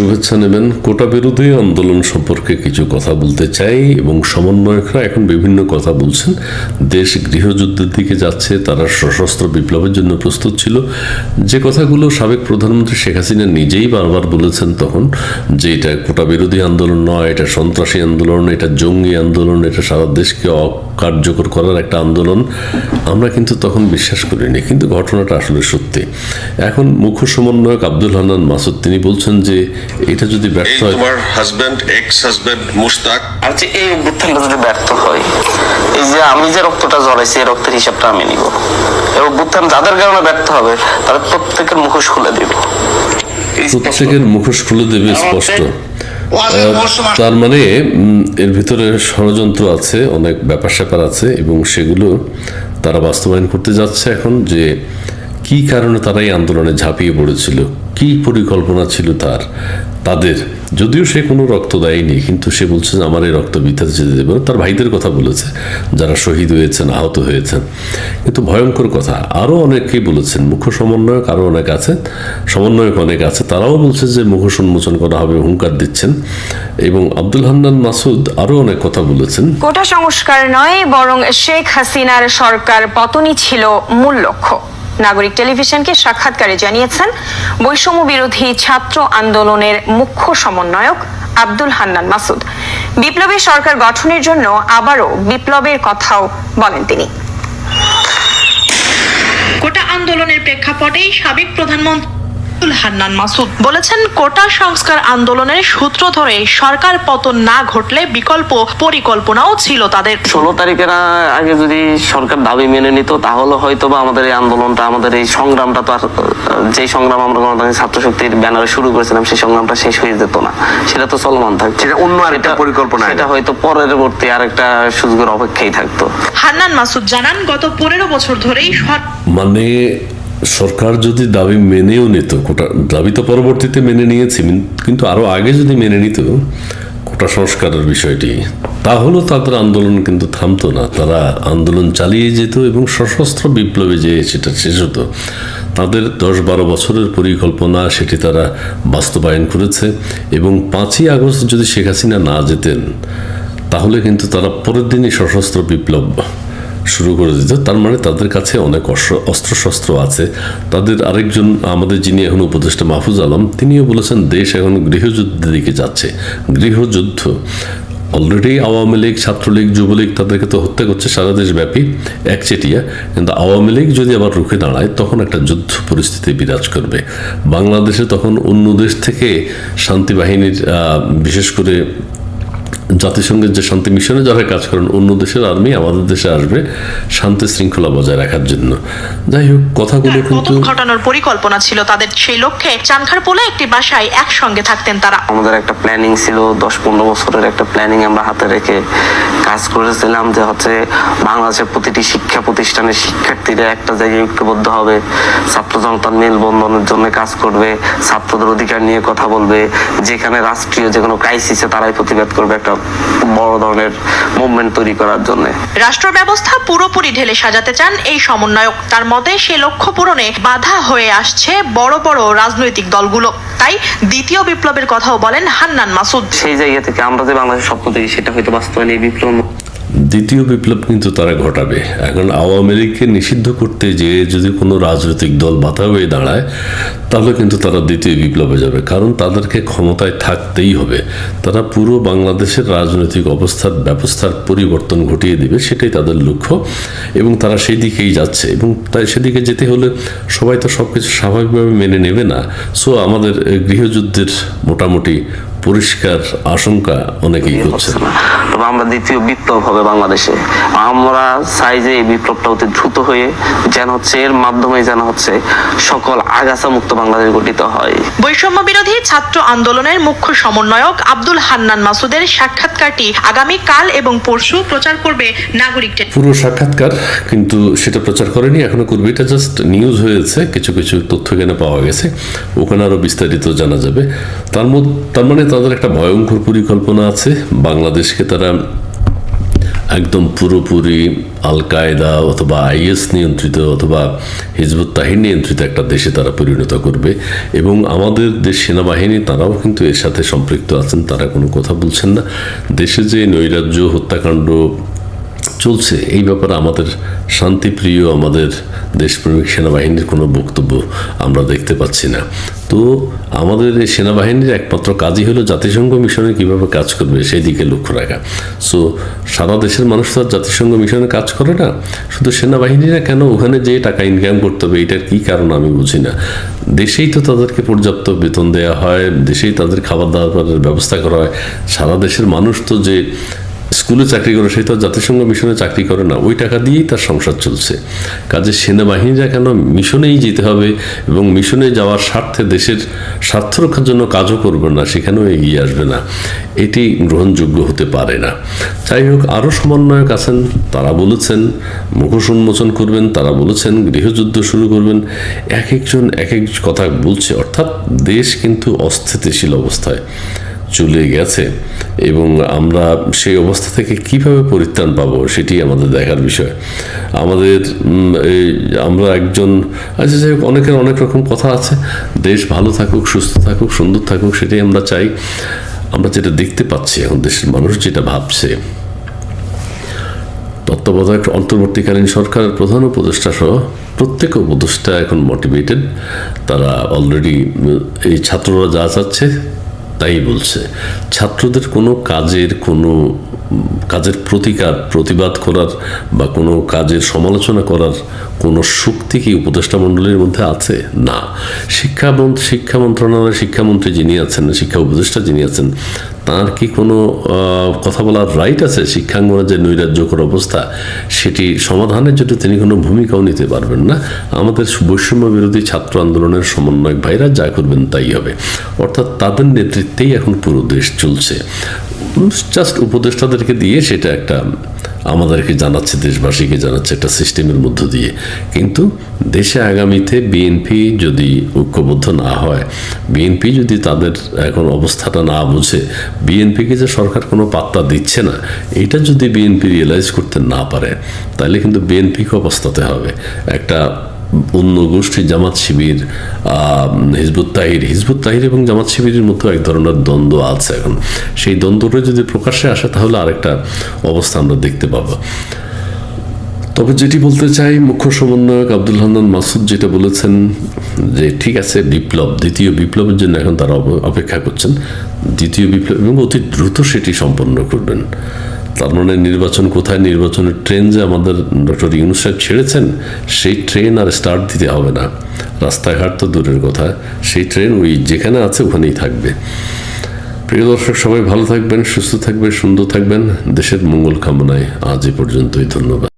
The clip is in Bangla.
শুভেচ্ছা নেবেন কোটা বিরোধী আন্দোলন সম্পর্কে কিছু কথা বলতে চাই এবং সমন্বয়করা এখন বিভিন্ন কথা বলছেন। দেশ গৃহযুদ্ধের দিকে যাচ্ছে, তারা সশস্ত্র বিপ্লবের জন্য প্রস্তুত ছিল। যে কথাগুলো সাবেক প্রধানমন্ত্রী শেখ হাসিনা নিজেই বারবার বলেছেন তখন, যে এটা কোটা বিরোধী আন্দোলন নয়, এটা সন্ত্রাসী আন্দোলন, এটা জঙ্গি আন্দোলন, এটা সারা দেশকে অকার্যকর করার একটা আন্দোলন, আমরা কিন্তু তখন বিশ্বাস করিনি। কিন্তু ঘটনাটা আসলে সত্যি। এখন মুখ্য সমন্বয়ক আব্দুল হান্নান মাসুদ, তিনি বলছেন যে এটা যদি ব্যর্থ হয় তোমার হাজবেন্ড এক্স হাজবেন্ড মুশতাক? আর যে এই অভ্যুত্থানটা যদি ব্যর্থ হয় এই যে আমি যে রক্তটা জড়াইছি এই রক্তের হিসাবটা আমি নিব। এই অভ্যুত্থান যাদের কারণে ব্যর্থ হবে তাদের প্রত্যেকের মুখোশ খুলে দিব। প্রত্যেকের মুখোশ খুলে দেবে স্পষ্ট। তার মানে এর ভিতরে ষড়যন্ত্র আছে অনেক ব্যাপার স্যাপার আছে এবং সেগুলো তারা বাস্তবায়ন করতে যাচ্ছে এখন যে কি কারণে তারা এই আন্দোলনে ঝাঁপিয়ে পড়েছিল? কি পরিকল্পনা ছিল তার? তাদের, যদিও সে কোনো রক্ত দেয়নি, কিন্তু সে বলছে যে, আমার এই রক্ত বৃথাতে যেতে দেবে। তার ভাইদের কথা বলেছে, যারা শহীদ হয়েছেন, আহত হয়েছেন। কিন্তু ভয়ঙ্কর কথা আরও অনেকেই বলেছেন, মুখ্য সমন্বয়ক আরও অনেক আছে, সমন্বয়ক অনেক আছে, তারাও বলছে যে, মুখোশ উন্মোচন করা হবে, হুঙ্কার দিচ্ছেন। এবং আব্দুল হান্নান মাসুদ আরও অনেক কথা বলেছেন। কোটা সংস্কার নয়, বরং শেখ হাসিনার সরকার পতনই ছিল মূল লক্ষ্য। নাগরিক টেলিভিশনকে সাক্ষাৎকারে জানিয়েছেন, বৈষম্য বিরোধী ছাত্র আন্দোলনের মুখ্য সমন্বয়ক আব্দুল হান্নান মাসুদ। বিপ্লবী সরকার গঠনের জন্য আবারও বিপ্লবের কথাও বলেন তিনি। গোটা আন্দোলনের প্রেক্ষাপটেই সাবেক প্রধানমন্ত্রী হান্নান মাসুদ বলেছেন কোটা সংস্কার আন্দোলনের সূত্র ধরে সরকার পতন না ঘটলে বিকল্প পরিকল্পনাও ছিল তাদের। ষোলো তারিখের আগে যদি সরকার দাবি মেনে নিত তাহলে হয়তো বা আমাদের এই আন্দোলনটা আমাদের এই সংগ্রামটা তো আর যে সংগ্রাম আমরা গণতান্ত্রিক ছাত্র শক্তির ব্যানারে শুরু করেছিলাম সেই সংগ্রামটা শেষ হয়ে যেত না। সেটা তো চলমান থাকতো। সেটা অন্য আরেকটা পরিকল্পনা সেটা হয়তো পরবর্তী আরেকটা সুযোগের অপেক্ষাই থাকতো। হান্নান মাসুদ জানান গত পনেরো বছর ধরেই মানে সরকার যদি দাবি মেনেও নিত, কোটা, দাবি তো পরবর্তীতে মেনে নিয়েছে কিন্তু আরও আগে যদি মেনে নিত কোটা সংস্কারের বিষয়টি তাহলেও তাদের আন্দোলন কিন্তু থামতো না। তারা আন্দোলন চালিয়ে যেত এবং সশস্ত্র বিপ্লবে যে সেটা শেষ হতো, তাদের দশ বারো বছরের পরিকল্পনা সেটি তারা বাস্তবায়ন করেছে এবং পাঁচই আগস্ট যদি শেখ হাসিনা না যেতেন, তাহলে কিন্তু তারা পরের দিনই সশস্ত্র বিপ্লব শুরু করে দিত। তার মানে তাদের কাছে অনেক অস্ত্র- অস্ত্রশস্ত্র আছে। তাদের আরেকজন, আমাদের যিনি এখন উপদেষ্টা মাহফুজ আলম, তিনিও বলেছেন, দেশ এখন গৃহযুদ্ধের দিকে যাচ্ছে। গৃহযুদ্ধ। অলরেডি আওয়ামী লীগ, ছাত্রলীগ, যুবলীগ তাদেরকে তো হত্যা করছে সারা দেশব্যাপী, একচেটিয়া। কিন্তু আওয়ামী লীগ যদি আবার রুখে দাঁড়ায়, তখন একটা যুদ্ধ পরিস্থিতি বিরাজ করবে। বাংলাদেশে তখন অন্য দেশ থেকে শান্তি বাহিনীর বিশেষ করে জাতিসংঘের যে শান্তি মিশনে যারা কাজ করেন অন্য দেশের আর্মি আমাদের দেশে আসবে শান্তি শৃঙ্খলা বজায় রাখার জন্য। যাই হোক কথাগুলো কিন্তু পতন ঘটানোর পরিকল্পনা ছিল তাদের সেই লক্ষ্যে। চানখার পোলে একটি বাসায় একসঙ্গে থাকতেন তারা। আমাদের একটা প্ল্যানিং ছিল দশ পনেরো বছরের একটা প্ল্যানিং আমরা হাতে রেখে কাজ করেছিলাম যে হচ্ছে বাংলাদেশের প্রতিটি শিক্ষা প্রতিষ্ঠানের শিক্ষার্থীরা একটা জায়গায় ঐক্যবদ্ধ হবে ছাত্র জনতার মেলবন্ধনের জন্য কাজ করবে ছাত্রদের অধিকার নিয়ে কথা বলবে যেখানে রাষ্ট্রীয় যে কোনো ক্রাইসিসে তারাই প্রতিবাদ করবে একটা বড় ধরনের মুভমেন্ট তৈরি করার জন্য। রাষ্ট্র ব্যবস্থা পুরোপুরি ঢেলে সাজাতে চান এই সমন্বয়ক। তার মতে সে লক্ষ্য পূরণে বাধা হয়ে আসছে বড় বড় রাজনৈতিক দলগুলো। তাই দ্বিতীয় বিপ্লবের কথাও বলেন হান্নান মাসুদ। সেই জায়গা থেকে আমরা যে বাংলাদেশের স্বপ্ন দেখি সেটা হয়তো বাস্তবায়ন এই বিপ্লব দ্বিতীয় বিপ্লব কিন্তু তারা ঘটাবে। এখন আওয়ামী লীগকে নিষিদ্ধ করতে যে যদি কোনো রাজনৈতিক দল বাধা হয়ে দাঁড়ায়, তাহলে কিন্তু তারা দ্বিতীয় বিপ্লবে যাবে। কারণ তাদেরকে ক্ষমতায় থাকতেই হবে। তারা পুরো বাংলাদেশের রাজনৈতিক অবস্থার ব্যবস্থার পরিবর্তন ঘটিয়ে দিবে, সেটাই তাদের লক্ষ্য। এবং তারা সেই দিকেই যাচ্ছে। এবং তাই সেদিকে যেতে হলে সবাই তো সব কিছু স্বাভাবিকভাবে মেনে নেবে না। সো আমাদের গৃহযুদ্ধের মোটামুটি পরিষ্কার আশঙ্কা অনেকেই করছে। তবে আমরা দ্বিতীয় বিপ্লব হবে বাংলাদেশে। আমরা চাই যে এই বিপ্লবটা অতি দ্রুত হয়ে যেন হচ্ছে এর মাধ্যমে যেন হচ্ছে সকল আগাছা মুক্ত বাংলাদেশ গঠিত হয়। বৈষম্য বিরোধী ছাত্র আন্দোলনের মুখ্য সমন্বয়ক আব্দুল হান্নান মাসুদের সাক্ষাৎকারটি আগামী কাল এবং পরশু প্রচার করবে নাগরিক। পুরো সাক্ষাৎকার কিন্তু সেটা প্রচার করেনি এখনও করবে এটা জাস্ট নিউজ হয়েছে কিছু কিছু তথ্য এখানে পাওয়া গেছে। ওখানে আরও বিস্তারিত জানা যাবে। তার মধ্যে তার মানে তাদের একটা ভয়ঙ্কর পরিকল্পনা আছে। বাংলাদেশকে তারা একদম পুরোপুরি আল কায়দা অথবা আইএস নিয়ন্ত্রিত অথবা হিজবুত তাহিন নিয়ন্ত্রিত একটা দেশে তারা পরিণত করবে এবং আমাদের দেশ সেনাবাহিনী, তারাও কিন্তু এর সাথে সম্পৃক্ত আছেন, তারা কোনো কথা বলছেন না। দেশে যে নৈরাজ্য, হত্যাকাণ্ড চলছে। এই ব্যাপারে আমাদের শান্তিপ্রিয় আমাদের দেশপ্রেমিক সেনাবাহিনীর কোনো বক্তব্য আমরা দেখতে পাচ্ছি না। তো আমাদের এই সেনাবাহিনীর একমাত্র কাজই হলো জাতিসংঘ মিশনে কীভাবে কাজ করবে সেই দিকে লক্ষ্য রাখা। সো সারা দেশের মানুষ তো আর জাতিসংঘ মিশনে কাজ করে না। শুধু সেনাবাহিনীরা কেন ওখানে যে টাকা ইনকাম করতে হবে? এটার কী কারণ আমি বুঝি না। দেশেই তো তাদেরকে পর্যাপ্ত বেতন দেওয়া হয়, দেশেই তাদের খাবার দাবারের ব্যবস্থা করা হয়। সারা দেশের মানুষ তো যে স্কুলে চাকরি করে সেই তো জাতিসংঘ মিশনে চাকরি করে না। ওই টাকা দিয়েই তার সংসার চলছে। কাজে সেনাবাহিনীরা কেন মিশনেই যেতে হবে এবং মিশনে যাওয়ার স্বার্থে দেশের স্বার্থ রক্ষার জন্য কাজও করবে না, সেখানেও এগিয়ে আসবে না। এটি গ্রহণযোগ্য হতে পারে না। যাই হোক, আরও সমন্বয়ক আছেন, তারা বলেছেন, মুখোশ উন্মোচন করবেন, তারা বলেছেন, গৃহযুদ্ধ শুরু করবেন। এক একজন এক এক কথা বলছে। অর্থাৎ দেশ কিন্তু অস্থিতিশীল অবস্থায়। চলে গেছে এবং আমরা সেই অবস্থা থেকে কীভাবে পরিত্রাণ পাবো সেটি আমাদের দেখার বিষয়। আমাদের আমরা একজন আচ্ছা যাই হোক, অনেকের অনেক রকম কথা আছে। দেশ ভালো থাকুক, সুস্থ থাকুক, সুন্দর থাকুক, সেটাই আমরা চাই। আমরা যেটা দেখতে পাচ্ছি এখন দেশের মানুষ, যেটা ভাবছে। তত্ত্বাবধায়ক অন্তর্বর্তীকালীন সরকারের প্রধান উপদেষ্টা সহ প্রত্যেক উপদেষ্টা এখন মোটিভেটেড তারা অলরেডি এই ছাত্ররা যা চাচ্ছে তাই বলছে, ছাত্রদের কোনো কাজের কোনো, কাজের প্রতিকার, প্রতিবাদ করার বা কোনো কাজের সমালোচনা করার কোনো শক্তি কি উপদেষ্টা মণ্ডলীর মধ্যে আছে? না। শিক্ষা শিক্ষা মন্ত্রণালয়ের শিক্ষামন্ত্রী যিনি আছেন, শিক্ষা উপদেষ্টা যিনি আছেন তার কি কোনো কথা বলার রাইট আছে? শিক্ষাঙ্গনের যে নৈরাজ্যকর অবস্থা, সেটি সমাধানের জন্য তিনি কোনো ভূমিকাও নিতে পারবেন না। আমাদের বৈষম্য বিরোধী ছাত্র আন্দোলনের সমন্বয়ক ভাইরা যা করবেন তাই হবে। অর্থাৎ তাদের নেতৃত্বেই এখন পুরো দেশ চলছে। জাস্ট উপদেষ্টাদেরকে দিয়ে সেটা একটা আমাদেরকে জানাচ্ছে, দেশবাসীকে জানাচ্ছে একটা সিস্টেমের মধ্য দিয়ে। কিন্তু দেশে আগামীতে বিএনপি যদি ঐক্যবদ্ধ না হয় বিএনপি যদি তাদের এখন অবস্থাটা না বুঝে বিএনপিকে যে সরকার কোনো পাত্তা দিচ্ছে না, এটা যদি বিএনপি রিয়েলাইজ করতে না পারে, তাহলে কিন্তু বিএনপিকে অবস্থাতে হবে। একটা অন্য গোষ্ঠী Jamaat Shibir Hizbut Tahrir. Hizbut Tahrir এবং জামাত শিবিরের মতো এক ধরনের দ্বন্দ্ব আছে এখন। সেই দ্বন্দ্বটা যদি প্রকাশ্যে আসে, তাহলে আরেকটা অবস্থা আমরা দেখতে পাবো। তবে যেটি বলতে চাই, মুখ্য সমন্বয়ক আব্দুল হান্নান মাসুদ যেটা বলেছেন যে, ঠিক আছে, বিপ্লব, দ্বিতীয় বিপ্লবের জন্য এখন তারা অপ- অপেক্ষা করছেন। দ্বিতীয় বিপ্লব এবং অতি দ্রুত সেটি সম্পন্ন করবেন। তার মানে নির্বাচন কোথায়? নির্বাচনের ট্রেন যে আমাদের ডক্টর ইউনুস সাহেব ছেড়েছেন, সেই ট্রেন আর স্টার্ট দিতে হবে না। রাস্তাঘাট তো দূরের কথা, সেই ট্রেন ওই যেখানে আছে ওখানেই থাকবে। প্রিয় দর্শক, সবাই ভালো থাকবেন, সুস্থ থাকবেন, সুন্দর থাকবেন। দেশের মঙ্গল কামনায় আজ এ পর্যন্তই ধন্যবাদ।